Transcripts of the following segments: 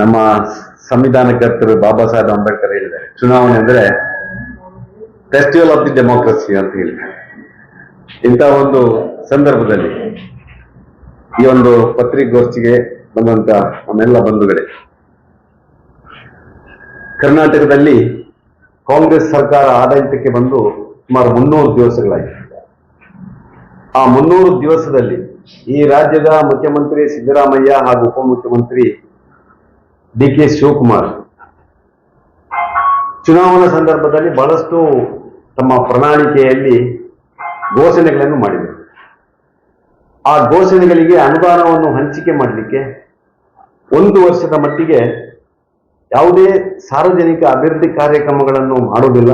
ನಮ್ಮ ಸಂವಿಧಾನಕರ್ತರು ಬಾಬಾ ಸಾಹೇಬ್ ಅಂಬೇಡ್ಕರ್ ಹೇಳಿದ್ದಾರೆ. ಚುನಾವಣೆ ಅಂದ್ರೆ ಫೆಸ್ಟಿವಲ್ ಆಫ್ ದಿ ಡೆಮೋಕ್ರಸಿ ಅಂತ ಹೇಳಿದ್ದಾರೆ. ಇಂತಹ ಒಂದು ಸಂದರ್ಭದಲ್ಲಿ ಈ ಒಂದು ಪತ್ರಿಕೋಷ್ಠಿಗೆ ಬಂದಂತ ನಮ್ಮೆಲ್ಲ ಬಂಧುಗಳೇ, ಕರ್ನಾಟಕದಲ್ಲಿ ಕಾಂಗ್ರೆಸ್ ಸರ್ಕಾರ ಆಡಳಿತಕ್ಕೆ ಬಂದು ಸುಮಾರು ಮುನ್ನೂರು ದಿವಸಗಳಾಗಿದೆ ಆ ಮುನ್ನೂರು ದಿವಸದಲ್ಲಿ ಈ ರಾಜ್ಯದ ಮುಖ್ಯಮಂತ್ರಿ ಸಿದ್ದರಾಮಯ್ಯ ಹಾಗೂ ಉಪಮುಖ್ಯಮಂತ್ರಿ ಡಿ ಕೆ ಶಿವಕುಮಾರ್ ಚುನಾವಣಾ ಸಂದರ್ಭದಲ್ಲಿ ಬಹಳಷ್ಟು ತಮ್ಮ ಪ್ರಣಾಳಿಕೆಯಲ್ಲಿ ಘೋಷಣೆಗಳನ್ನು ಮಾಡಿದರು. ಆ ಘೋಷಣೆಗಳಿಗೆ ಅನುದಾನವನ್ನು ಹಂಚಿಕೆ ಮಾಡಲಿಕ್ಕೆ ಒಂದು ವರ್ಷದ ಮಟ್ಟಿಗೆ ಯಾವುದೇ ಸಾರ್ವಜನಿಕ ಅಭಿವೃದ್ಧಿ ಕಾರ್ಯಕ್ರಮಗಳನ್ನು ಮಾಡುವುದಿಲ್ಲ.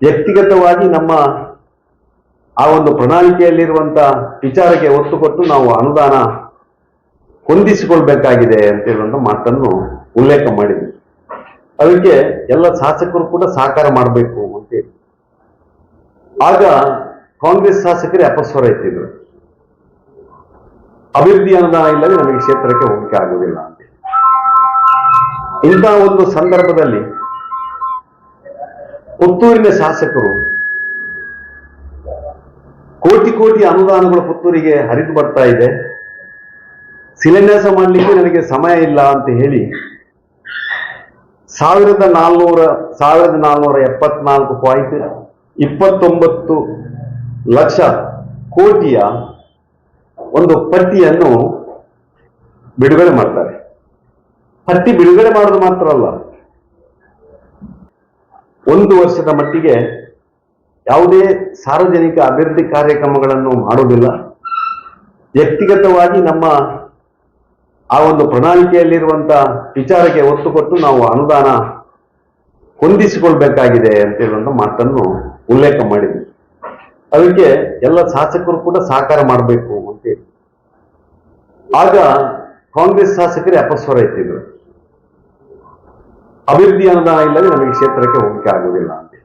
ವ್ಯಕ್ತಿಗತವಾಗಿ ನಮ್ಮ ಆ ಒಂದು ಪ್ರಣಾಳಿಕೆಯಲ್ಲಿರುವಂತ ವಿಚಾರಕ್ಕೆ ಒತ್ತು ಕೊಟ್ಟು ನಾವು ಅನುದಾನ ಹೊಂದಿಸಿಕೊಳ್ಬೇಕಾಗಿದೆ ಅಂತ ಹೇಳುವಂತ ಮಾತನ್ನು ಉಲ್ಲೇಖ ಮಾಡಿದ್ವಿ. ಅದಕ್ಕೆ ಎಲ್ಲ ಶಾಸಕರು ಕೂಡ ಸಹಕಾರ ಮಾಡಬೇಕು ಅಂತ ಹೇಳಿ. ಆಗ ಕಾಂಗ್ರೆಸ್ ಶಾಸಕರೇ ಅಪಸ್ವರ ಎತ್ತಿದ್ರು ಅಭಿವೃದ್ಧಿ ಅನುದಾನ ಇಲ್ಲದೆ ನಮಗೆ ಕ್ಷೇತ್ರಕ್ಕೆ ಹೋಗಿಕೆ ಆಗುವುದಿಲ್ಲ ಅಂತ. ಇಂತಹ ಒಂದು ಸಂದರ್ಭದಲ್ಲಿ ಪುತ್ತೂರಿನ ಶಾಸಕರು ಕೋಟಿ ಕೋಟಿ ಅನುದಾನಗಳು ಪುತ್ತೂರಿಗೆ ಹರಿದು ಬರ್ತಾ ಇದೆ. ಶಿಲಾನ್ಯಾಸ ಮಾಡಲಿಕ್ಕೆ ನನಗೆ ಸಮಯ ಇಲ್ಲ ಅಂತ ಹೇಳಿ ಸಾವಿರದ ನಾಲ್ನೂರ ಸಾವಿರದ ನಾಲ್ನೂರ ಎಪ್ಪತ್ನಾಲ್ಕು ಪಾಯಿಂಟ್ ಇಪ್ಪತ್ತೊಂಬತ್ತು ಲಕ್ಷ ಕೋಟಿಯ ಒಂದು ಪಟ್ಟಿಯನ್ನು ಬಿಡುಗಡೆ ಮಾಡ್ತಾರೆ. ಪಟ್ಟಿ ಬಿಡುಗಡೆ ಮಾಡೋದು ಮಾತ್ರ ಅಲ್ಲ. ಒಂದು ವರ್ಷದ ಮಟ್ಟಿಗೆ ಯಾವುದೇ ಸಾರ್ವಜನಿಕ ಅಭಿವೃದ್ಧಿ ಕಾರ್ಯಕ್ರಮಗಳನ್ನು ಮಾಡುವುದಿಲ್ಲ. ವ್ಯಕ್ತಿಗತವಾಗಿ ನಮ್ಮ ಆ ಒಂದು ಪ್ರಣಾಳಿಕೆಯಲ್ಲಿರುವಂತ ವಿಚಾರಕ್ಕೆ ಒತ್ತು ಕೊಟ್ಟು ನಾವು ಅನುದಾನ ಹೊಂದಿಸಿಕೊಳ್ಬೇಕಾಗಿದೆ ಅಂತ ಹೇಳುವಂತ ಮಾತನ್ನು ಉಲ್ಲೇಖ ಮಾಡಿದ್ವಿ. ಅದಕ್ಕೆ ಎಲ್ಲ ಶಾಸಕರು ಕೂಡ ಸಹಕಾರ ಮಾಡಬೇಕು ಅಂತ ಹೇಳಿ. ಆಗ ಕಾಂಗ್ರೆಸ್ ಶಾಸಕರೇ ಅಪಸ್ವರ ಇತ್ತಿದ್ರು ಅಭಿವೃದ್ಧಿ ಅನುದಾನ ಇಲ್ಲದೆ ನಮಗೆ ಕ್ಷೇತ್ರಕ್ಕೆ ಹೋಗಿಕೆ ಆಗುವುದಿಲ್ಲ ಅಂತ.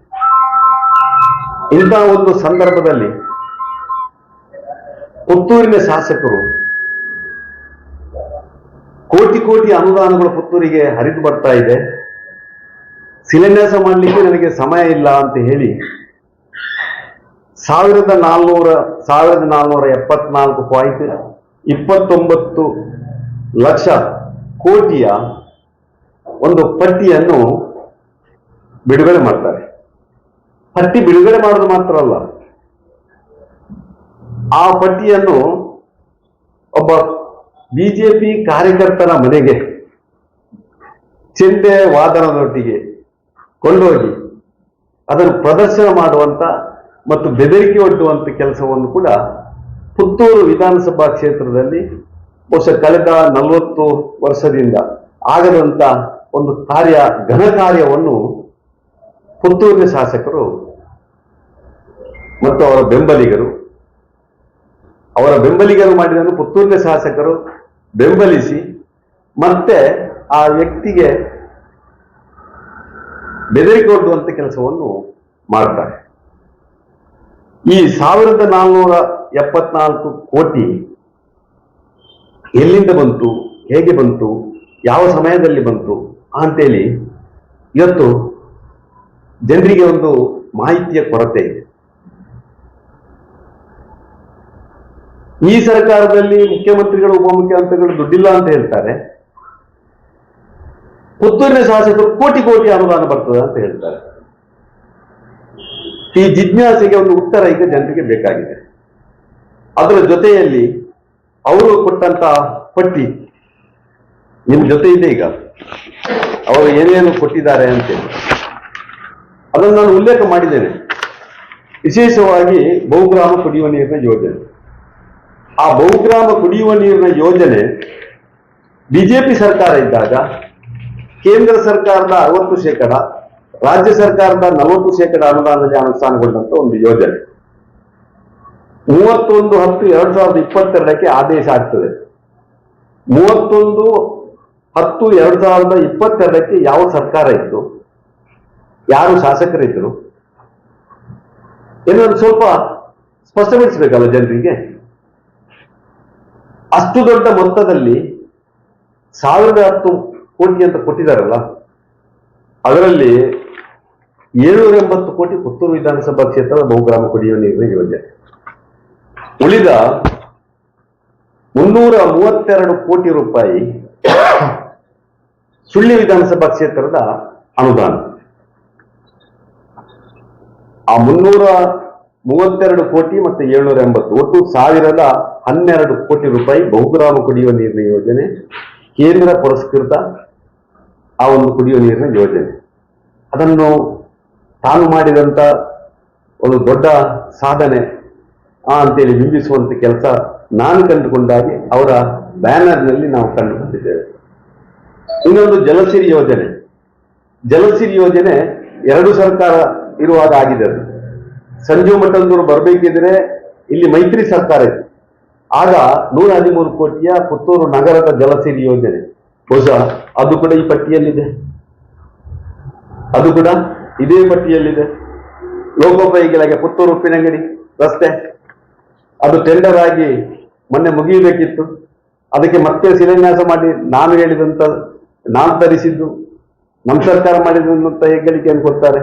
ಇಂತಹ ಒಂದು ಸಂದರ್ಭದಲ್ಲಿ ಪುತ್ತೂರಿನ ಶಾಸಕರು ಕೋಟಿ ಕೋಟಿ ಅನುದಾನಗಳು ಪುತ್ತೂರಿಗೆ ಹರಿದು ಬರ್ತಾ ಇದೆ. ಶಿಲಾನ್ಯಾಸ ಮಾಡಲಿಕ್ಕೆ ನನಗೆ ಸಮಯ ಇಲ್ಲ ಅಂತ ಹೇಳಿ ಸಾವಿರದ ನಾಲ್ನೂರ ಸಾವಿರದ ನಾಲ್ನೂರ ಎಪ್ಪತ್ನಾಲ್ಕು ಪಾಯಿಂಟ್ ಇಪ್ಪತ್ತೊಂಬತ್ತು ಲಕ್ಷ ಕೋಟಿಯ ಒಂದು ಪಟ್ಟಿಯನ್ನು ಬಿಡುಗಡೆ ಮಾಡ್ತಾರೆ. ಪಟ್ಟಿ ಬಿಡುಗಡೆ ಮಾಡೋದು ಮಾತ್ರ ಅಲ್ಲ. ಆ ಪಟ್ಟಿಯನ್ನು ಒಬ್ಬ ಬಿಜೆಪಿ ಕಾರ್ಯಕರ್ತನ ಮನೆಗೆ ಚಿಂತೆ ವಾದನದೊಟ್ಟಿಗೆ ಕೊಂಡೋಗಿ ಅದನ್ನು ಪ್ರದರ್ಶನ ಮಾಡುವಂತ ಮತ್ತು ಬೆದರಿಕೆ ಒಡ್ಡುವಂಥ ಕೆಲಸವನ್ನು ಕೂಡ ಪುತ್ತೂರು ವಿಧಾನಸಭಾ ಕ್ಷೇತ್ರದಲ್ಲಿ ಬಹುಶಃ ಕಳೆದ ನಲವತ್ತು ವರ್ಷದಿಂದ ಆಗದಂತ ಒಂದು ಕಾರ್ಯ ಘನ ಕಾರ್ಯವನ್ನು ಪುತ್ತೂರಿನ ಶಾಸಕರು ಮತ್ತು ಅವರ ಬೆಂಬಲಿಗರು ಅವರ ಬೆಂಬಲಿಗರು ಮಾಡಿದನ್ನು ಪುತ್ತೂರಿನ ಶಾಸಕರು ಬೆಂಬಲಿಸಿ, ಮತ್ತೆ ಆ ವ್ಯಕ್ತಿಗೆ ಬೆದರಿಕೆ ಒಡ್ಡುವಂತ ಕೆಲಸವನ್ನು ಮಾಡ್ತಾರೆ. ಈ ಸಾವಿರದ ನಾಲ್ನೂರ ಎಪ್ಪತ್ನಾಲ್ಕು ಕೋಟಿ ಎಲ್ಲಿಂದ ಬಂತು, ಹೇಗೆ ಬಂತು, ಯಾವ ಸಮಯದಲ್ಲಿ ಬಂತು ಅಂತೇಳಿ ಇವತ್ತು ಜನರಿಗೆ ಒಂದು ಮಾಹಿತಿಯ ಕೊರತೆ ಇದೆ. ಈ ಸರ್ಕಾರದಲ್ಲಿ ಮುಖ್ಯಮಂತ್ರಿಗಳು, ಉಪಮುಖ್ಯಮಂತ್ರಿಗಳು ದುಡ್ಡಿಲ್ಲ ಅಂತ ಹೇಳ್ತಾರೆ. ಪುತ್ತೂರಿನ ಶಾಸಕರು ಕೋಟಿ ಕೋಟಿ ಅನುದಾನ ಬರ್ತದೆ ಅಂತ ಹೇಳ್ತಾರೆ. ಈ ಜಿಜ್ಞಾಸೆಗೆ ಒಂದು ಉತ್ತರ ಈಗ ಜನರಿಗೆ ಬೇಕಾಗಿದೆ. ಅದರ ಜೊತೆಯಲ್ಲಿ ಅವರು ಕೊಟ್ಟಂತ ಪಟ್ಟಿ ನಿಮ್ ಜೊತೆ ಇದೆ ಈಗ. ಅವರು ಏನೇನು ಕೊಟ್ಟಿದ್ದಾರೆ ಅಂತೇಳಿ ಅದನ್ನು ನಾನು ಉಲ್ಲೇಖ ಮಾಡಿದ್ದೇನೆ. ವಿಶೇಷವಾಗಿ ಬಹುಗ್ರಾಮ ಕುಡಿಯುವ ನೀರಿನ ಯೋಜನೆ. ಆ ಬಹುಗ್ರಾಮ ಕುಡಿಯುವ ನೀರಿನ ಯೋಜನೆ ಬಿಜೆಪಿ ಸರ್ಕಾರ ಇದ್ದಾಗ, ಕೇಂದ್ರ ಸರ್ಕಾರದ ಅರವತ್ತು ಶೇಕಡ, ರಾಜ್ಯ ಸರ್ಕಾರದ ನಲವತ್ತು ಶೇಕಡ ಅನುದಾನದಲ್ಲಿ ಅನುಷ್ಠಾನಗೊಂಡಂತ ಒಂದು ಯೋಜನೆ. ಮೂವತ್ತೊಂದು ಹತ್ತು ಎರಡ್ ಸಾವಿರದ ಇಪ್ಪತ್ತೆರಡಕ್ಕೆ ಆದೇಶ ಆಗ್ತದೆ. ಮೂವತ್ತೊಂದು ಹತ್ತು ಎರಡ್ ಸಾವಿರದ ಇಪ್ಪತ್ತೆರಡಕ್ಕೆ ಯಾವ ಸರ್ಕಾರ ಇತ್ತು? ಯಾರು ಶಾಸಕರಿದ್ರು ಏನೊಂದು ಸ್ವಲ್ಪ ಸ್ಪಷ್ಟಪಡಿಸಬೇಕಲ್ಲ ಜನರಿಗೆ? ಅಷ್ಟು ದೊಡ್ಡ ಮೊತ್ತದಲ್ಲಿ ಸಾವಿರದ ಹತ್ತು ಕೋಟಿ ಅಂತ ಕೊಟ್ಟಿದ್ದಾರಲ್ಲ, ಅದರಲ್ಲಿ ಏಳ್ನೂರ ಎಂಬತ್ತು ಕೋಟಿ ಪುತ್ತೂರು ವಿಧಾನಸಭಾ ಕ್ಷೇತ್ರದ ಬಹುಗ್ರಾಮ ಕುಡಿಯುವ ನೀರಿನ ಯೋಜನೆ. ಉಳಿದ ಮುನ್ನೂರ ಮೂವತ್ತೆರಡು ಕೋಟಿ ರೂಪಾಯಿ ಸುಳ್ಳಿ ವಿಧಾನಸಭಾ ಕ್ಷೇತ್ರದ ಅನುದಾನ. ಆ ಮುನ್ನೂರ ಮೂವತ್ತೆರಡು ಕೋಟಿ ಮತ್ತೆ ಏಳ್ನೂರ ಎಂಬತ್ತು, ಒಟ್ಟು ಸಾವಿರದ ಹನ್ನೆರಡು ಕೋಟಿ ರೂಪಾಯಿ ಬಹುಗ್ರಾಮ ಕುಡಿಯುವ ನೀರಿನ ಯೋಜನೆ, ಕೇಂದ್ರ ಪುರಸ್ಕೃತ ಆ ಒಂದು ಕುಡಿಯುವ ನೀರಿನ ಯೋಜನೆ. ಅದನ್ನು ತಾನು ಮಾಡಿದಂತ ಒಂದು ದೊಡ್ಡ ಸಾಧನೆ ಅಂತೇಳಿ ಬಿಂಬಿಸುವಂಥ ಕೆಲಸ ನಾನು ಕಂಡುಕೊಂಡಾಗಿ ಅವರ ಬ್ಯಾನರ್ನಲ್ಲಿ ನಾವು ಕಂಡುಕೊಂಡಿದ್ದೇವೆ. ಇನ್ನೊಂದು ಜಲಸಿರಿ ಯೋಜನೆ. ಜಲಸಿರಿ ಯೋಜನೆ ಎರಡು ಸರ್ಕಾರ ಇರುವಾಗ ಆಗಿದೆ ಅದು ಸಂಜು ಮಠಂದೂರು ಬರಬೇಕಿದ್ರೆ ಇಲ್ಲಿ ಮೈತ್ರಿ ಸರ್ಕಾರ ಇತ್ತು. ಆಗ ನೂರ ಹದಿಮೂರು ಕೋಟಿಯ ಪುತ್ತೂರು ನಗರದ ಜಲಸೇರಿ ಯೋಜನೆ. ಬಹುಶಃ ಅದು ಕೂಡ ಈ ಪಟ್ಟಿಯಲ್ಲಿದೆ. ಅದು ಕೂಡ ಇದೇ ಪಟ್ಟಿಯಲ್ಲಿದೆ. ಲೋಕೋಪಯೋಗಿಗಳಿಗೆ ಪುತ್ತೂರು ಉಪ್ಪಿನಂಗಡಿ ರಸ್ತೆ. ಅದು ಟೆಂಡರ್ ಆಗಿ ಮೊನ್ನೆ ಮುಗಿಯಬೇಕಿತ್ತು. ಅದಕ್ಕೆ ಮತ್ತೆ ಶಿಲಾನ್ಯಾಸ ಮಾಡಿ ನಾನು ಹೇಳಿದಂತ, ನಾನು ತರಿಸಿದ್ದು ನಮ್ಮ ಸರ್ಕಾರ ಮಾಡಿದಂತ ಹೆಗ್ಗಳಿಕೆಯನ್ನು ಕೊಡ್ತಾರೆ.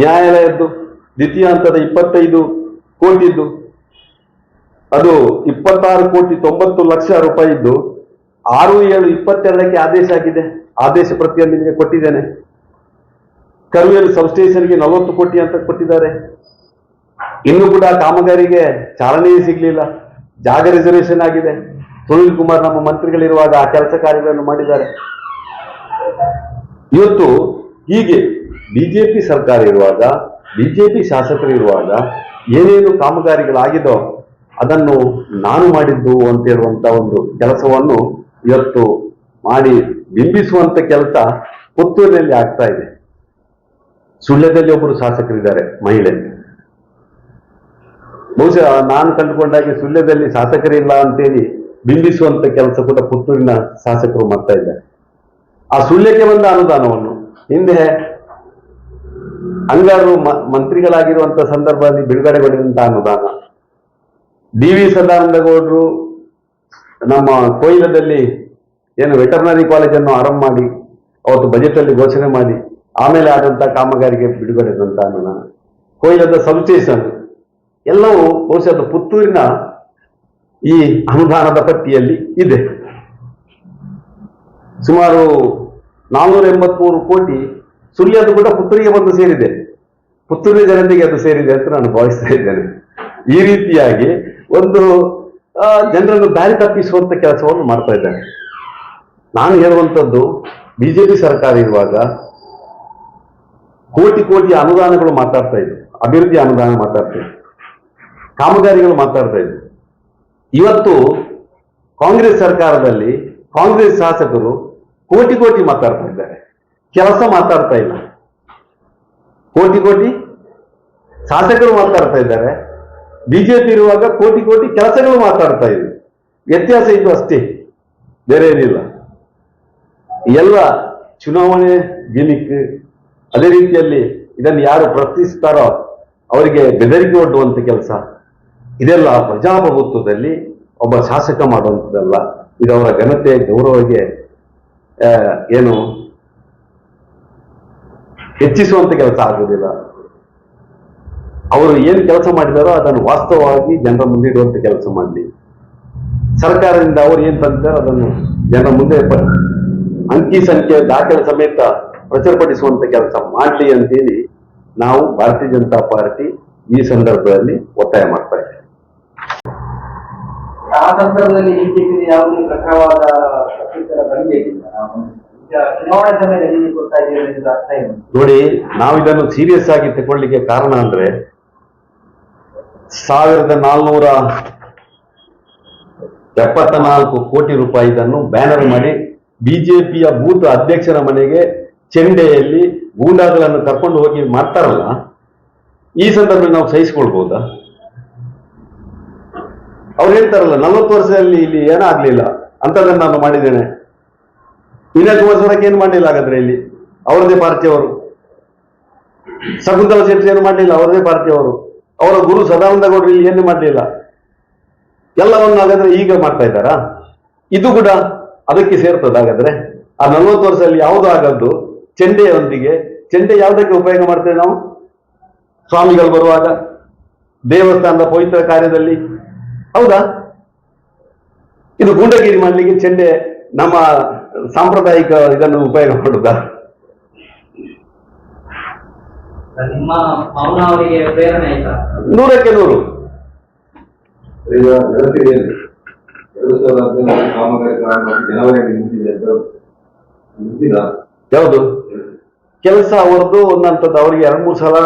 ನ್ಯಾಯಾಲಯದ್ದು ದ್ವಿತೀಯ ಹಂತದ ಇಪ್ಪತ್ತೈದು ಕೋಟಿದ್ದು, ಅದು ಇಪ್ಪತ್ತಾರು ಕೋಟಿ ತೊಂಬತ್ತು ಲಕ್ಷ ರೂಪಾಯಿ ಇದ್ದು ಆರು ಏಳು ಇಪ್ಪತ್ತೆರಡಕ್ಕೆ ಆದೇಶ ಆಗಿದೆ. ಆದೇಶ ಪ್ರತಿಯನ್ನು ನಿಮಗೆ ಕೊಟ್ಟಿದ್ದೇನೆ. ಕರುವೇಲು ಸಬ್ಸ್ಟೇಷನ್ಗೆ ನಲವತ್ತು ಕೋಟಿ ಅಂತ ಕೊಟ್ಟಿದ್ದಾರೆ. ಇನ್ನು ಕೂಡ ಕಾಮಗಾರಿಗೆ ಚಾಲನೆಯೇ ಸಿಗಲಿಲ್ಲ. ಜಾಗ ರಿಸರ್ವೇಶನ್ ಆಗಿದೆ. ಸುನೀಲ್ ಕುಮಾರ್ ನಮ್ಮ ಮಂತ್ರಿಗಳಿರುವಾಗ ಆ ಕೆಲಸ ಕಾರ್ಯಗಳನ್ನು ಮಾಡಿದ್ದಾರೆ. ಇವತ್ತು ಹೀಗೆ ಬಿಜೆಪಿ ಸರ್ಕಾರ ಇರುವಾಗ, ಬಿಜೆಪಿ ಶಾಸಕರು ಇರುವಾಗ ಏನೇನು ಕಾಮಗಾರಿಗಳಾಗಿದೋ ಅದನ್ನು ನಾನು ಮಾಡಿದ್ದು ಅಂತ ಹೇಳುವಂತ ಒಂದು ಕೆಲಸವನ್ನು ಇವತ್ತು ಮಾಡಿ ಬಿಂಬಿಸುವಂತ ಕೆಲಸ ಪುತ್ತೂರಿನಲ್ಲಿ ಆಗ್ತಾ ಇದೆ. ಸುಳ್ಯದಲ್ಲಿ ಒಬ್ಬರು ಶಾಸಕರಿದ್ದಾರೆ, ಮಹಿಳೆ. ಬಹುಶಃ ನಾನು ಕಂಡುಕೊಂಡಾಗೆ ಸುಳ್ಯದಲ್ಲಿ ಶಾಸಕರಿಲ್ಲ ಅಂತೇಳಿ ಬಿಂಬಿಸುವಂತ ಕೆಲಸ ಕೂಡ ಪುತ್ತೂರಿನ ಶಾಸಕರು ಮಾಡ್ತಾ ಇದ್ದಾರೆ. ಆ ಸುಳ್ಯಕ್ಕೆ ಬಂದ ಅನುದಾನವನ್ನು ಹಿಂದೆ ಅಂಗಾರು ಮಂತ್ರಿಗಳಾಗಿರುವಂತ ಸಂದರ್ಭದಲ್ಲಿ ಬಿಡುಗಡೆಗೊಂಡಿರುವಂತ ಅನುದಾನ. ಡಿ ವಿ ಸದಾನಂದಗೌಡರು ನಮ್ಮ ಕೊಯ್ಲದಲ್ಲಿ ಏನು ವೆಟರ್ನರಿ ಕಾಲೇಜನ್ನು ಆರಂಭ ಮಾಡಿ, ಅವತ್ತು ಬಜೆಟ್ ಅಲ್ಲಿ ಘೋಷಣೆ ಮಾಡಿ, ಆಮೇಲೆ ಆದಂತಹ ಕಾಮಗಾರಿಗೆ ಬಿಡುಗಡೆದಂತ ಅನುದಾನ. ಕೊಯ್ಲದ ಸಬ್ಸ್ಟೇಷನ್, ಎಲ್ಲವೂ ಬಹುಶಃ ಪುತ್ತೂರಿನ ಈ ಅನುದಾನದ ಪಟ್ಟಿಯಲ್ಲಿ ಇದೆ. ಸುಮಾರು ನಾನ್ನೂರ ಎಂಬತ್ಮೂರು ಕೋಟಿ ಸುಳ್ಯದು ಕೂಡ ಪುತ್ತೂರಿಗೆ ಬಂದು ಸೇರಿದೆ. ಪುತ್ತೂರಿನ ಜನತೆಗೆ ಅದು ಸೇರಿದೆ ಅಂತ ನಾನು ಭಾವಿಸ್ತಾ ಇದ್ದೇನೆ. ಈ ರೀತಿಯಾಗಿ ಒಂದು ಜನರನ್ನು ದಾರಿ ತಪ್ಪಿಸುವಂತ ಕೆಲಸವನ್ನು ಮಾಡ್ತಾ ಇದ್ದಾರೆ ನಾನು ಹೇಳುವಂಥದ್ದು ಬಿಜೆಪಿ ಸರ್ಕಾರ ಇರುವಾಗ ಕೋಟಿ ಕೋಟಿ ಅನುದಾನಗಳು ಮಾತಾಡ್ತಾ ಇದ್ರು ಅಭಿವೃದ್ಧಿ ಅನುದಾನ ಮಾತಾಡ್ತಾ ಇದ್ರು ಕಾಮಗಾರಿಗಳು ಮಾತಾಡ್ತಾ ಇದ್ರು ಇವತ್ತು ಕಾಂಗ್ರೆಸ್ ಸರ್ಕಾರದಲ್ಲಿ ಕಾಂಗ್ರೆಸ್ ಶಾಸಕರು ಕೋಟಿ ಕೋಟಿ ಮಾತಾಡ್ತಾ ಇದ್ದಾರೆ. ಕೆಲಸ ಮಾತಾಡ್ತಾ ಇಲ್ಲ. ಕೋಟಿ ಕೋಟಿ ಶಾಸಕರು ಮಾತಾಡ್ತಾ ಇದ್ದಾರೆ. ಬಿಜೆಪಿ ಇರುವಾಗ ಕೋಟಿ ಕೋಟಿ ಕೆಲಸಗಳು ಮಾತಾಡ್ತಾ ಇದ್ರು ವ್ಯತ್ಯಾಸ ಇದು ಅಷ್ಟೇ. ಬೇರೆ ಏನಿಲ್ಲ. ಎಲ್ಲ ಚುನಾವಣೆ ಗಿಮಿಕ್ ಅದೇ ರೀತಿಯಲ್ಲಿ ಇದನ್ನು ಯಾರು ಪ್ರಶ್ನಿಸ್ತಾರೋ ಅವರಿಗೆ ಬೆದರಿಕೆ ಒಡ್ಡುವಂಥ ಕೆಲಸ. ಇದೆಲ್ಲ ಪ್ರಜಾಪ್ರಭುತ್ವದಲ್ಲಿ ಒಬ್ಬ ಶಾಸಕ ಮಾಡುವಂಥದ್ದಲ್ಲ. ಇದು ಅವರ ಘನತೆ ಗೌರವಕ್ಕೆ ಆ, ಏನು ಹೆಚ್ಚಿಸುವಂತ ಕೆಲಸ ಆಗುವುದಿಲ್ಲ. ಅವರು ಏನು ಕೆಲಸ ಮಾಡಿದಾರೋ ಅದನ್ನು ವಾಸ್ತವವಾಗಿ ಜನರ ಮುಂದೆ ಇಡುವಂತ ಕೆಲಸ ಮಾಡಲಿ. ಸರ್ಕಾರದಿಂದ ಅವರು ಏನ್ ತಂದಿದ್ದಾರೋ ಅದನ್ನು ಜನರ ಮುಂದೆ ಅಂಕಿ ಸಂಖ್ಯೆ ದಾಖಲೆ ಸಮೇತ ಪ್ರಚುರಪಡಿಸುವಂತ ಕೆಲಸ ಮಾಡಲಿ ಅಂತೇಳಿ ನಾವು ಭಾರತೀಯ ಜನತಾ ಪಾರ್ಟಿ ಈ ಸಂದರ್ಭದಲ್ಲಿ ಒತ್ತಾಯ ಮಾಡ್ತಾ ಇದ್ದೇವೆ. ಆ ಸಂದರ್ಭದಲ್ಲಿ ಯಾವುದೇ ಪ್ರಖರವಾದ ಬಂದಿಲ್ಲ ನೋಡಿ ನಾವು ಇದನ್ನು ಸೀರಿಯಸ್ ಆಗಿ ತಗೊಳ್ಳಿಕ್ಕೆ ಕಾರಣ ಅಂದ್ರೆ ಸಾವಿರದ ನಾಲ್ನೂರ ಎಪ್ಪತ್ತ ನಾಲ್ಕು ಕೋಟಿ ರೂಪಾಯಿ ಇದನ್ನು ಬ್ಯಾನರ್ ಮಾಡಿ ಬಿಜೆಪಿಯ ಬೂತ್ ಅಧ್ಯಕ್ಷರ ಮನೆಗೆ ಚೆಂಡೆಯಲ್ಲಿ ಗೂಂಡಾಗಳನ್ನು ಕರ್ಕೊಂಡು ಹೋಗಿ ಮಾಡ್ತಾರಲ್ಲ, ಈ ಸಂದರ್ಭದಲ್ಲಿ ನಾವು ಸಹಿಸಿಕೊಳ್ಬಹುದಾ ಅವ್ರು ಹೇಳ್ತಾರಲ್ಲ, ನಲವತ್ತು ವರ್ಷದಲ್ಲಿ ಇಲ್ಲಿ ಏನಾಗ್ಲಿಲ್ಲ, ಅಂತದನ್ನು ನಾನು ಮಾಡಿದ್ದೇನೆ. ವಿನಯ್ ಕುಮಾರ್ ಏನು ಮಾಡಲಿಲ್ಲ ಹಾಗಾದ್ರೆ ಇಲ್ಲಿ? ಅವರದೇ ಪಾರ್ಟಿಯವರು ಶಕುಂತಲಾ ಶೆಟ್ಟಿ ಏನು ಮಾಡಲಿಲ್ಲ? ಅವರದೇ ಪಾರ್ಟಿಯವರು ಅವರ ಗುರು ಸದಾನಂದ ಗೌಡರು ಇಲ್ಲಿ ಏನು ಮಾಡಲಿಲ್ಲ? ಎಲ್ಲವನ್ನು ಹಾಗಾದ್ರೆ ಈಗ ಮಾಡ್ತಾ ಇದ್ದಾರಾ? ಇದು ಕೂಡ ಅದಕ್ಕೆ ಸೇರ್ತದ ಹಾಗಾದ್ರೆ? ಆ ನಲ್ವತ್ತು ವರ್ಷದಲ್ಲಿ ಯಾವುದು ಆಗದ್ದು? ಚೆಂಡೆಯೊಂದಿಗೆ. ಚೆಂಡೆ ಯಾವುದಕ್ಕೆ ಉಪಯೋಗ ಮಾಡ್ತೇವೆ ನಾವು? ಸ್ವಾಮಿಗಳು ಬರುವಾಗ, ದೇವಸ್ಥಾನದ ಪವಿತ್ರ ಕಾರ್ಯದಲ್ಲಿ. ಹೌದಾ? ಇದು ಗೂಂಡಗಿರಿ ಮಾಡಲಿಕ್ಕೆ ಚೆಂಡೆ ನಮ್ಮ ಸಾಂಪ್ರದಾಯಿಕ ಇದನ್ನು ಉಪಯೋಗ ಮಾಡುದ ನೂರಕ್ಕೆ ನೂರು. ಈಗ ಬೆಳಕಿಗೆಯಲ್ಲಿ ಎರಡು ಸಾವಿರದ ಹದಿನೈದು ಕಾಮಗಾರಿ ಪ್ರಾರಂಭ ಮಾಡಿ ಜನವರಿಗೆ ನಿಂತಿದೆ ಅಂತ ನಿಂತಿದ ಯಾವುದು? ಕೆಲಸ ಅವರದ್ದು ಒಂದಂಥದ್ದು ಅವರಿಗೆ ಎರಡು ಮೂರು ಸಲ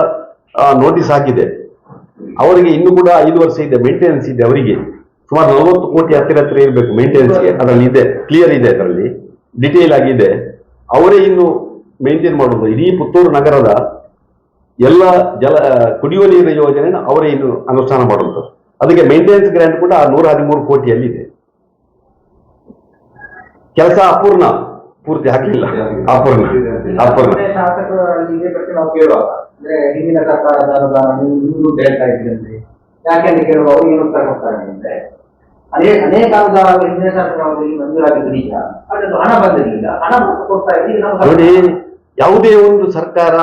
ನೋಟಿಸ್ ಹಾಕಿದೆ. ಅವರಿಗೆ ಇನ್ನು ಕೂಡ ಐದು ವರ್ಷ ಇದೆ ಮೇಂಟೆನೆನ್ಸ್ ಇದೆ ಅವರಿಗೆ. ಸುಮಾರು ನಲವತ್ತು ಕೋಟಿ ಹತ್ತಿರ ಹತ್ತಿರ ಇರಬೇಕು ಮೇಂಟೆನೆನ್ಸ್ಗೆ ಅದರಲ್ಲಿ ಇದೆ ಕ್ಲಿಯರ್ ಇದೆ ಅದರಲ್ಲಿ. ಡಿಟೇಲ್ ಆಗಿದೆ ಅವರೇ ಇನ್ನು ಮೇಂಟೈನ್ ಮಾಡೋದು. ಇಡೀ ಪುತ್ತೂರು ನಗರದ ಎಲ್ಲ ಜಲ, ಕುಡಿಯುವ ನೀರಿನ ಯೋಜನೆಯನ್ನು ಅವರೇ ಇನ್ನು ಅನುಷ್ಠಾನ ಮಾಡುವುದು ಅದಕ್ಕೆ ಮೇಂಟೆನೆನ್ಸ್ ಗ್ರ್ಯಾಂಟ್ ಕೂಡ ಆ ನೂರ ಹದಿಮೂರು ಕೋಟಿಯಲ್ಲಿದೆ. ಕೆಲಸ ಅಪೂರ್ಣ. ಪೂರ್ತಿ ಆಗಲಿಲ್ಲ. ಅಪೂರ್ಣ. ಅಪೂರ್ಣ. ಹಿಂದಿನ ಸರ್ಕಾರದ ಕೇಳುವ ಅಂದ್ರೆ ಅನೇಕ ಹಿಂದಿನ ಅದು ಹಣ ಬಂದಿರಲಿಲ್ಲ. ಹಣ ಕೊಡ್ತಾ ಇದ್ದೀವಿ ಯಾವುದೇ ಒಂದು ಸರ್ಕಾರ,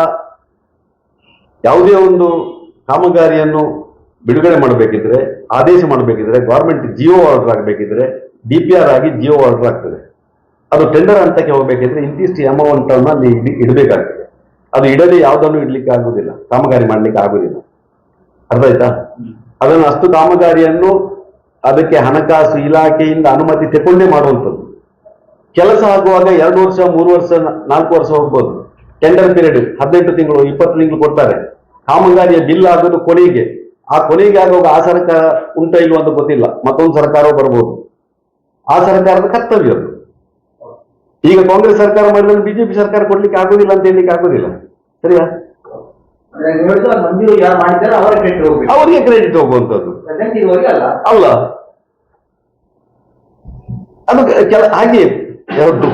ಯಾವುದೇ ಒಂದು ಕಾಮಗಾರಿಯನ್ನು ಬಿಡುಗಡೆ ಮಾಡಬೇಕಿದ್ರೆ, ಆದೇಶ ಮಾಡಬೇಕಿದ್ರೆ ಗೌರ್ಮೆಂಟ್ ಜಿಯೋ ಆರ್ಡರ್ ಆಗಬೇಕಿದ್ರೆ ಡಿ ಪಿ ಆರ್ ಆಗಿ ಜಿಯೋ ಆರ್ಡರ್ ಆಗ್ತದೆ. ಅದು ಟೆಂಡರ್ ಹಂತಕ್ಕೆ ಹೋಗಬೇಕಿದ್ರೆ ಇಂತಿಷ್ಟು ಅಮೌಂಟ್ ಅನ್ನು ಅಲ್ಲಿ ಇಡಿ- ಇಡಬೇಕಾಗ್ತದೆ. ಅದು ಇಡದೆ ಯಾವುದನ್ನು ಇಡ್ಲಿಕ್ಕೆ ಆಗುದಿಲ್ಲ, ಕಾಮಗಾರಿ ಮಾಡ್ಲಿಕ್ಕೆ ಆಗುದಿಲ್ಲ. ಅರ್ಥ ಆಯ್ತಾ? ಅದನ್ನು ಅಷ್ಟು ಕಾಮಗಾರಿಯನ್ನು ಅದಕ್ಕೆ ಹಣಕಾಸು ಇಲಾಖೆಯಿಂದ ಅನುಮತಿ ತಗೊಂಡೇ ಮಾಡುವಂಥದ್ದು. ಕೆಲಸ ಆಗುವಾಗ ಎರಡು ವರ್ಷ, ಮೂರು ವರ್ಷ, ನಾಲ್ಕು ವರ್ಷ ಹೋಗ್ಬೋದು. ಟೆಂಡರ್ ಪೀರಿಯಡ್ ಹದಿನೆಂಟು ತಿಂಗಳು, ಇಪ್ಪತ್ತು ತಿಂಗಳು ಕೊಡ್ತಾರೆ. ಕಾಮಗಾರಿಯ ಬಿಲ್ ಆಗೋದು ಕೊನೆಗೆ. ಆ ಕೊನೆಗೆ ಆಗುವಾಗ ಆ ಸರ್ಕಾರ ಉಂಟ ಇಲ್ವ ಅಂತ ಗೊತ್ತಿಲ್ಲ. ಮತ್ತೊಂದು ಸರ್ಕಾರ ಬರ್ಬೋದು. ಆ ಸರ್ಕಾರದ ಕರ್ತವ್ಯ ಅದು. ಈಗ ಕಾಂಗ್ರೆಸ್ ಸರ್ಕಾರ ಮಾಡಿದ್ರೆ ಬಿಜೆಪಿ ಸರ್ಕಾರ ಕೊಡ್ಲಿಕ್ಕೆ ಆಗೋದಿಲ್ಲ ಅಂತ ಹೇಳಲಿಕ್ಕೆ ಆಗೋದಿಲ್ಲ. ಸರಿಯಾ? ಅವರಿಗೆ ಕ್ರೆಡಿಟ್ ಇರುವವರಿಗೆ ಅಲ್ಲ. ಅಲ್ಲ. ಅದು ಕೆಲ ಹಾಗೆ ಎರಡು?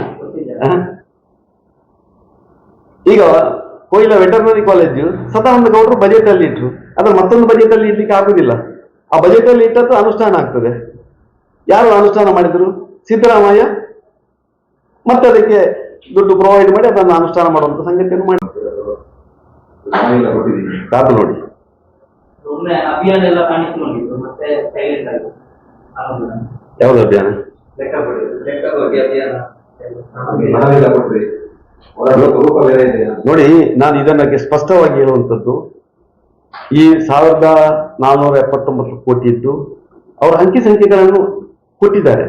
ಈಗ ಕೊಯ್ಲ ವೆಟರ್ನರಿ ಕಾಲೇಜು ಸದಾನಂದ ಗೌಡರು ಬಜೆಟ್ ಅಲ್ಲಿ ಇಟ್ರು ಅದ್ರ ಮತ್ತೊಂದು ಬಜೆಟ್ ಅಲ್ಲಿ ಇಡ್ಲಿಕ್ಕೆ ಆಗುದಿಲ್ಲ. ಆ ಬಜೆಟ್ ಅಲ್ಲಿ ಇಟ್ಟದ್ದು ಅನುಷ್ಠಾನ ಆಗ್ತದೆ. ಯಾರು ಅನುಷ್ಠಾನ ಮಾಡಿದ್ರು? ಸಿದ್ದರಾಮಯ್ಯ. ಮತ್ತೆ ಅದಕ್ಕೆ ದುಡ್ಡು ಪ್ರೊವೈಡ್ ಮಾಡಿ ಅದನ್ನು ಅನುಷ್ಠಾನ ಮಾಡುವಂತ ಸಂಗತಿಯನ್ನು ಮಾಡಿ ಆಗಿ. ನೋಡಿ ಯಾವ್ದು ಅಭಿಯಾನ? ನೋಡಿ ನಾನು ಇದನ್ನ ಸ್ಪಷ್ಟವಾಗಿ ಹೇಳುವಂಥದ್ದು ಈ ಸಾವಿರದ ನಾನ್ನೂರ ಎಪ್ಪತ್ತೊಂಬತ್ತು ಕೋಟಿ ಇದ್ದು ಅವರ ಅಂಕಿ ಸಂಖ್ಯೆಗಳನ್ನು ಕೊಟ್ಟಿದ್ದಾರೆ.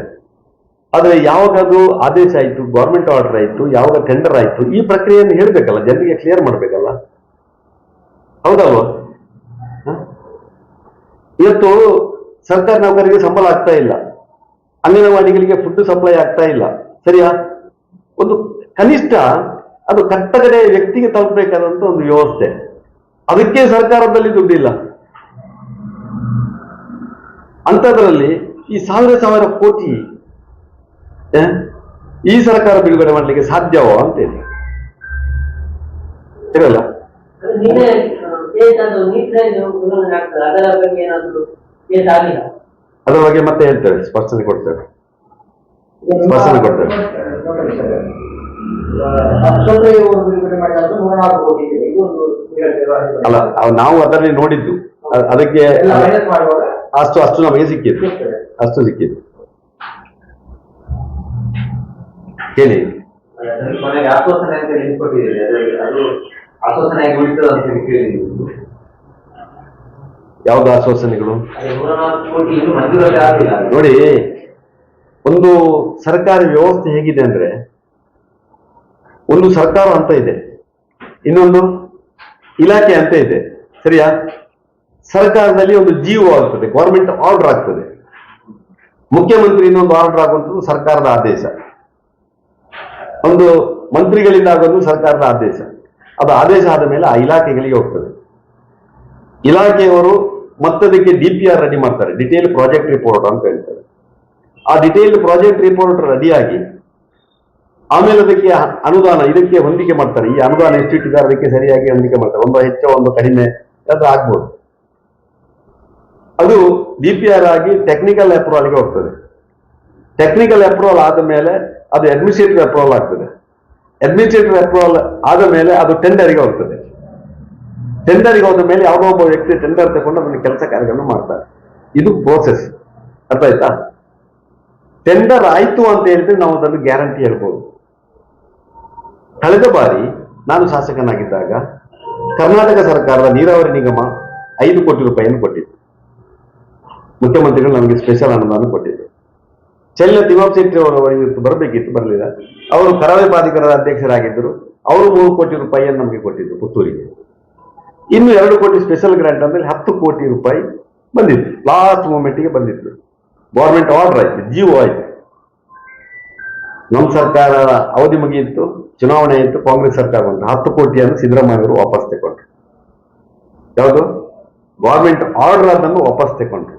ಆದರೆ ಯಾವಾಗ ಅದು ಆದೇಶ ಆಯಿತು ಗೌರ್ಮೆಂಟ್ ಆರ್ಡರ್ ಆಯಿತು ಯಾವಾಗ ಟೆಂಡರ್ ಆಯಿತು ಈ ಪ್ರಕ್ರಿಯೆಯನ್ನು ಹೇಳಬೇಕಲ್ಲ ಜನರಿಗೆ ಕ್ಲಿಯರ್ ಮಾಡಬೇಕಲ್ಲ. ಹೌದಲ್ವಾ? ಇವತ್ತು ಸರ್ಕಾರಿ ನೌಕರರಿಗೆ ಸಂಬಳ ಆಗ್ತಾ ಇಲ್ಲ. ಅಂಗನವಾಡಿಗಳಿಗೆ ಫುಡ್ ಸಪ್ಲೈ ಆಗ್ತಾ ಇಲ್ಲ. ಸರಿಯಾ? ಒಂದು ಕನಿಷ್ಠ ಅದು ಕಟ್ಟಗಡೆ ವ್ಯಕ್ತಿಗೆ ತಲುಪಬೇಕಾದಂತ ಒಂದು ವ್ಯವಸ್ಥೆ. ಅದಕ್ಕೆ ಸರ್ಕಾರದಲ್ಲಿ ದುಡ್ಡಿಲ್ಲ. ಅಂಥದ್ರಲ್ಲಿ ಈ ಸಾವಿರ ಸಾವಿರ ಕೋಟಿ ಈ ಸರ್ಕಾರ ಬಿಡುಗಡೆ ಮಾಡಲಿಕ್ಕೆ ಸಾಧ್ಯವೋ ಅಂತೇಳಿ. ಇರಲ್ಲ? ನಿನ್ನೆ ಕೇಸ್ ಅದು ನೀಟ್ನಲ್ಲಿ ಉಲ್ಲಂಘನೆ ಆಗ್ತದೆ. ಅದರ ಬಗ್ಗೆ ಏನಾದ್ರು ಕೇಸ್ ಆಗಿಲ್ಲ ಅದರ ಬಗ್ಗೆ ಮತ್ತೆ ಹೇಳ್ತೇವೆ ಸ್ಪಷ್ಟನೆ ಕೊಡ್ತೇವೆ. ಸ್ಪಷ್ಟನೆ ಕೊಡ್ತೇವೆ. ಅಲ್ಲ ನಾವು ಅದರಲ್ಲಿ ನೋಡಿದ್ದು. ಅದಕ್ಕೆ ಅಷ್ಟು ಅಷ್ಟು ನಮಗೆ ಸಿಕ್ಕಿದ್ದು. ಅಷ್ಟು ಸಿಕ್ಕಿದ್ದು. ಹೇಳಿ ಆಶ್ವಾಸನೆ ಅಂತ ಹೇಳಿ. ಕೊಟ್ಟಿದ್ದೀರಿ ಅದರಲ್ಲಿ ಅದು ಆಶ್ವಾಸನೆ ಆಗಿ ಉಳಿತದೆ ಅಂತ ಹೇಳಿ ಯಾವ್ದು ಆಶ್ವಾಸನೆಗಳು ನೋಡಿ ಒಂದು ಸರ್ಕಾರಿ ವ್ಯವಸ್ಥೆ ಹೇಗಿದೆ ಅಂದ್ರೆ ಒಂದು ಸರ್ಕಾರ ಅಂತ ಇದೆ. ಇನ್ನೊಂದು ಇಲಾಖೆ ಅಂತ ಇದೆ. ಸರಿಯಾ? ಸರ್ಕಾರದಲ್ಲಿ ಒಂದು ಜೀವ ಆಗ್ತದೆ ಗೌರ್ಮೆಂಟ್ ಆರ್ಡರ್ ಆಗ್ತದೆ. ಮುಖ್ಯಮಂತ್ರಿ ಇನ್ನೊಂದು ಆರ್ಡರ್ ಆಗುವಂಥದ್ದು ಸರ್ಕಾರದ ಆದೇಶ. ಒಂದು ಮಂತ್ರಿಗಳಿಂದ ಆಗೋದು ಸರ್ಕಾರದ ಆದೇಶ. ಅದು ಆದೇಶ ಆದ ಮೇಲೆ ಆ ಇಲಾಖೆಗಳಿಗೆ ಹೋಗ್ತದೆ. ಇಲಾಖೆಯವರು ಮತ್ತದಕ್ಕೆ ಡಿ ಪಿ ಆರ್ ರೆಡಿ ಮಾಡ್ತಾರೆ ಡಿಟೇಲ್ ಪ್ರಾಜೆಕ್ಟ್ ರಿಪೋರ್ಟ್ ಅಂತ ಹೇಳ್ತಾರೆ. ಆ ಡಿಟೇಲ್ಡ್ ಪ್ರಾಜೆಕ್ಟ್ ರಿಪೋರ್ಟ್ ರೆಡಿಯಾಗಿ ಆಮೇಲೆ ಅದಕ್ಕೆ ಅನುದಾನ, ಇದಕ್ಕೆ ಹೊಂದಿಕೆ ಮಾಡ್ತಾರೆ. ಈ ಅನುದಾನ ಎಷ್ಟು ಇಟ್ಟಿದ್ದಾರೆ ಅದಕ್ಕೆ ಸರಿಯಾಗಿ ಹೊಂದಿಕೆ ಮಾಡ್ತಾರೆ. ಒಂದು ಹೆಚ್ಚು, ಒಂದು ಕಡಿಮೆ, ಅದು ಆಗ್ಬೋದು. ಅದು ಡಿ ಪಿ ಆರ್ ಆಗಿ ಟೆಕ್ನಿಕಲ್ ಅಪ್ರೂವಲ್ಗೆ ಹೋಗ್ತದೆ. ಟೆಕ್ನಿಕಲ್ ಅಪ್ರೂವಲ್ ಆದ ಮೇಲೆ ಅದು ಅಡ್ಮಿನಿಸ್ಟ್ರೇಟಿವ್ ಅಪ್ರೂವಲ್ ಆಗ್ತದೆ. ಅಡ್ಮಿನಿಸ್ಟ್ರೇಟಿವ್ ಅಪ್ರೂವಲ್ ಆದ ಮೇಲೆ ಅದು ಟೆಂಡರ್ಗೆ ಹೋಗ್ತದೆ. ಟೆಂಡರ್ಗೆ ಹೋದ ಮೇಲೆ ಯಾವುದೋ ಒಬ್ಬ ವ್ಯಕ್ತಿ ಟೆಂಡರ್ ತಗೊಂಡು ಅದನ್ನು ಕೆಲಸ ಕಾರ್ಯಗಳನ್ನು ಮಾಡ್ತಾರೆ. ಇದು ಪ್ರೋಸೆಸ್ ಅರ್ಥ ಆಯ್ತಾ? ಟೆಂಡರ್ ಆಯ್ತು ಅಂತ ಹೇಳಿದ್ರೆ ನಾವು ಅದನ್ನು ಗ್ಯಾರಂಟಿ ಹೇಳ್ಬೋದು. ಕಳೆದ ಬಾರಿ ನಾನು ಶಾಸಕನಾಗಿದ್ದಾಗ ಕರ್ನಾಟಕ ಸರ್ಕಾರದ ನೀರಾವರಿ ನಿಗಮ ಐದು ಕೋಟಿ ರೂಪಾಯಿಯನ್ನು ಕೊಟ್ಟಿತ್ತು. ಮುಖ್ಯಮಂತ್ರಿಗಳು ನಮಗೆ ಸ್ಪೆಷಲ್ ಅನುದಾನ ಕೊಟ್ಟಿದ್ರು. ಚೆಲ್ಲ ತಿಮ್ಮ ಶೆಟ್ಟಿ ಅವರು ಇವತ್ತು ಬರಬೇಕಿತ್ತು, ಬರಲಿಲ್ಲ. ಅವರು ಕರಾವಳಿ ಪ್ರಾಧಿಕಾರದ ಅಧ್ಯಕ್ಷರಾಗಿದ್ದರು. ಅವರು ಮೂರು ಕೋಟಿ ರೂಪಾಯಿಯನ್ನು ನಮಗೆ ಕೊಟ್ಟಿದ್ದರು ಪುತ್ತೂರಿಗೆ. ಇನ್ನು ಎರಡು ಕೋಟಿ ಸ್ಪೆಷಲ್ ಗ್ರಾಂಟ್ ಅಂದರೆ ಹತ್ತು ಕೋಟಿ ರೂಪಾಯಿ ಬಂದಿತ್ತು. ಲಾಸ್ಟ್ ಮೂಮೆಂಟ್ಗೆ ಬಂದಿತ್ತು. ಗೌರ್ಮೆಂಟ್ ಆರ್ಡರ್ ಆಯ್ತು ಜಿಯೋ ಆಯಿತು. ನಮ್ಮ ಸರ್ಕಾರ ಅವಧಿ ಮುಗಿಯಿತು, ಚುನಾವಣೆ ಆಯಿತು, ಕಾಂಗ್ರೆಸ್ ಸರ್ಕಾರ ಬಂತು. ಹತ್ತು ಕೋಟಿಯನ್ನು ಸಿದ್ದರಾಮಯ್ಯ ಅವರು ವಾಪಸ್ ತಗೊಂಡ್ರು ಯಾವುದು? ಗೌರ್ಮೆಂಟ್ ಆರ್ಡರ್ ಅದನ್ನು ವಾಪಸ್ ತಗೊಂಡ್ರು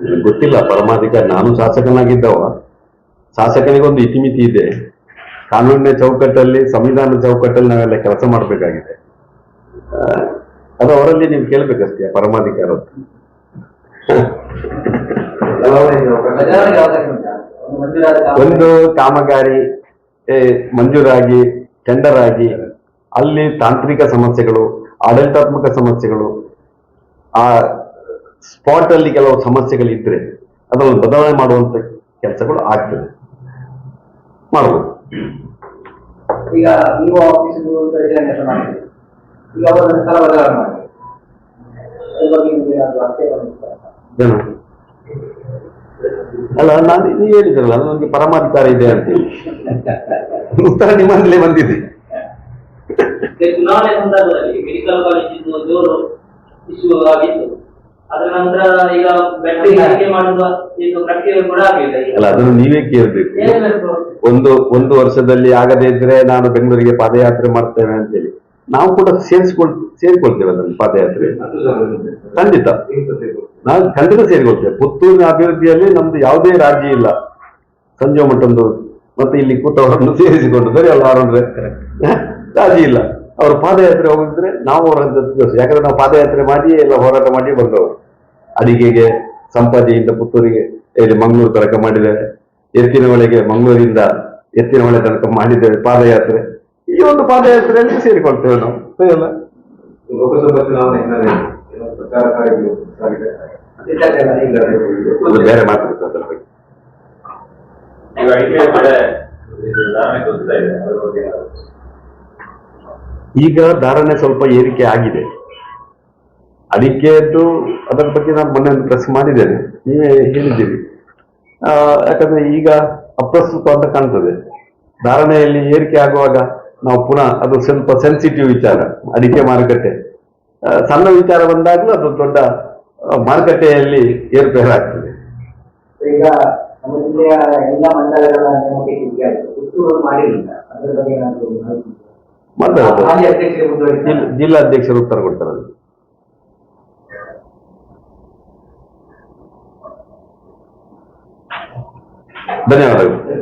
ಗೊತ್ತಿಲ್ಲ, ಪರಮಾಧಿಕಾರಿ. ನಾನು ಶಾಸಕನಾಗಿದ್ದವ. ಶಾಸಕನಿಗೊಂದು ಇತಿಮಿತಿ ಇದೆ. ಕಾನೂನಿನ ಚೌಕಟ್ಟಲ್ಲಿ ಸಂವಿಧಾನದ ಚೌಕಟ್ಟಲ್ಲಿ ನಾವೆಲ್ಲ ಕೆಲಸ ಮಾಡಬೇಕಾಗಿದೆ. ಅದು ಅವರಲ್ಲಿ ನೀವು ಕೇಳಬೇಕಷ್ಟೇ, ಪರಮಾಧಿಕಾರ? ಒಂದು ಕಾಮಗಾರಿ- ಮಂಜೂರಾಗಿ ಟೆಂಡರ್ ಆಗಿ ಅಲ್ಲಿ ತಾಂತ್ರಿಕ ಸಮಸ್ಯೆಗಳು, ಆಡಳಿತಾತ್ಮಕ ಸಮಸ್ಯೆಗಳು, ಆ ಸ್ಪಾಟ್ ಅಲ್ಲಿ ಕೆಲವು ಸಮಸ್ಯೆಗಳಿದ್ರೆ ಅದನ್ನು ಬದಲಾವಣೆ ಮಾಡುವಂತ ಕೆಲಸಗಳು ಆಗ್ತದೆ. ಮಾಡಬಹುದು ಈಗ ನೀವು ಆಫೀಸ್ ಈಗ ಸ್ಥಳ ಬದಲಾವಣೆ ಮಾಡಿ ಅಲ್ಲ ನಾನು ನೀವು ಹೇಳಿದ್ರಲ್ಲ ನನಗೆ ಪರಮಾಧಿಕಾರ ಇದೆ ಅಂತೇಳಿ ಉತ್ತರ ನಿಮ್ಮಲ್ಲೇ ಬಂದಿದೆ. ಚುನಾವಣೆ ಸಂದರ್ಭದಲ್ಲಿ ಮೆಡಿಕಲ್ ಕಾಲೇಜಿದ್ದು ಜೋರು ಇಶ್ಯೂ ಆಗಿತ್ತು ಅದರ ನಂತರ ಈಗ ಆಯ್ಕೆ ಮಾಡುವ ಪ್ರಕ್ರಿಯೆ ಕೂಡ. ಅಲ್ಲ ಅದನ್ನು ನೀವೇ ಕೇಳಬೇಕು? ಒಂದು ಒಂದು ವರ್ಷದಲ್ಲಿ ಆಗದೇ ಇದ್ರೆ ನಾನು ಬೆಂಗಳೂರಿಗೆ ಪಾದಯಾತ್ರೆ ಮಾಡ್ತೇನೆ ಅಂತ ಹೇಳಿ ನಾವು ಕೂಡ ಸೇರಿಸ್ಕೊಳ್ ಸೇರಿಕೊಳ್ತೇವೆ ಅದನ್ನು ಪಾದಯಾತ್ರೆ. ಖಂಡಿತ. ನಾವು ಖಂಡಿತ ಸೇರಿಕೊಳ್ತೇವೆ. ಪುತ್ತೂರಿನ ಅಭಿವೃದ್ಧಿಯಲ್ಲಿ ನಮ್ದು ಯಾವುದೇ ರಾಜ್ಯ ಇಲ್ಲ. ಸಂಜೀವ ಮಠಂದು ಮತ್ತೆ ಇಲ್ಲಿ ಕೂತವರನ್ನು ಸೇರಿಸಿಕೊಂಡು ಸರಿ ಅಲ್ಲ ಅವರಂದ್ರೆ. ರಾಜಿ ಇಲ್ಲ. ಅವರು ಪಾದಯಾತ್ರೆ ಹೋಗಿದ್ರೆ ನಾವು ಅವರ ಜೊತೆ ಯಾಕಂದ್ರೆ ನಾವು ಪಾದಯಾತ್ರೆ ಮಾಡಿ ಎಲ್ಲ ಹೋರಾಟ ಮಾಡಿ ಬಂದವರು. ಅಡಿಗೆಗೆ ಸಂಪಾದಿಯಿಂದ ಪುತ್ತೂರಿಗೆ ಇಲ್ಲಿ ಮಂಗಳೂರು ತನಕ ಮಾಡಿದ್ದೇವೆ ಎತ್ತಿನ ಒಳಗೆ ಮಂಗಳೂರಿಂದ ಎತ್ತಿನ ಹೊಳೆ ತನಕ ಮಾಡಿದ್ದೇವೆ ಪಾದಯಾತ್ರೆ. ಈ ಒಂದು ಪಾದಯಾತ್ರೆಯಲ್ಲಿ ಸೇರಿಕೊಳ್ತೇವೆ ನಾವು. ಸರಿ ಅಲ್ಲ? ಲೋಕಸಭಾ ಚುನಾವಣೆ ಬೇರೆ ಮಾತಾಡ್ತಾರೆ ಈಗ ಧಾರಣೆ ಸ್ವಲ್ಪ ಏರಿಕೆ ಆಗಿದೆ. ಅಡಿಕೆದ್ದು ಅದರ ಬಗ್ಗೆ ನಾನು ಮೊನ್ನೆ ಒಂದು ಪ್ರೆಸ್ ಮಾಡಿದ್ದೇನೆ. ನೀವೇ ಹೇಳಿದ್ದೀರಿ. ಯಾಕಂದ್ರೆ ಈಗ ಅಪ್ರಸ್ತುತ ಅಂತ ಕಾಣ್ತದೆ. ಧಾರಣೆಯಲ್ಲಿ ಏರಿಕೆ ಆಗುವಾಗ ನಾವು ಪುನಃ ಅದು ಸ್ವಲ್ಪ ಸೆನ್ಸಿಟಿವ್ ವಿಚಾರ ಅಡಿಕೆ ಮಾರುಕಟ್ಟೆ. ಸಣ್ಣ ವಿಚಾರ ಬಂದಾಗಲೂ ಅದು ದೊಡ್ಡ ಮಾರುಕಟ್ಟೆಯಲ್ಲಿ ಏರುಪೇರಾಗ್ತದೆ. ಈಗ ನಮ್ಮ ಜಿಲ್ಲೆಯ ಎಲ್ಲ ಮಂಡಲಗಳ ನೇಮಕಕ್ಕೆ ಮಾಡಿರಲಿಲ್ಲ ಅದ್ರ ಬಗ್ಗೆ ನಾನು ಜಿಲ್ಲಾಧ್ಯಕ್ಷರು ಉತ್ತರ ಕೊಡ್ತಾರೆ. ಅದಕ್ಕೆ. ಧನ್ಯವಾದಗಳು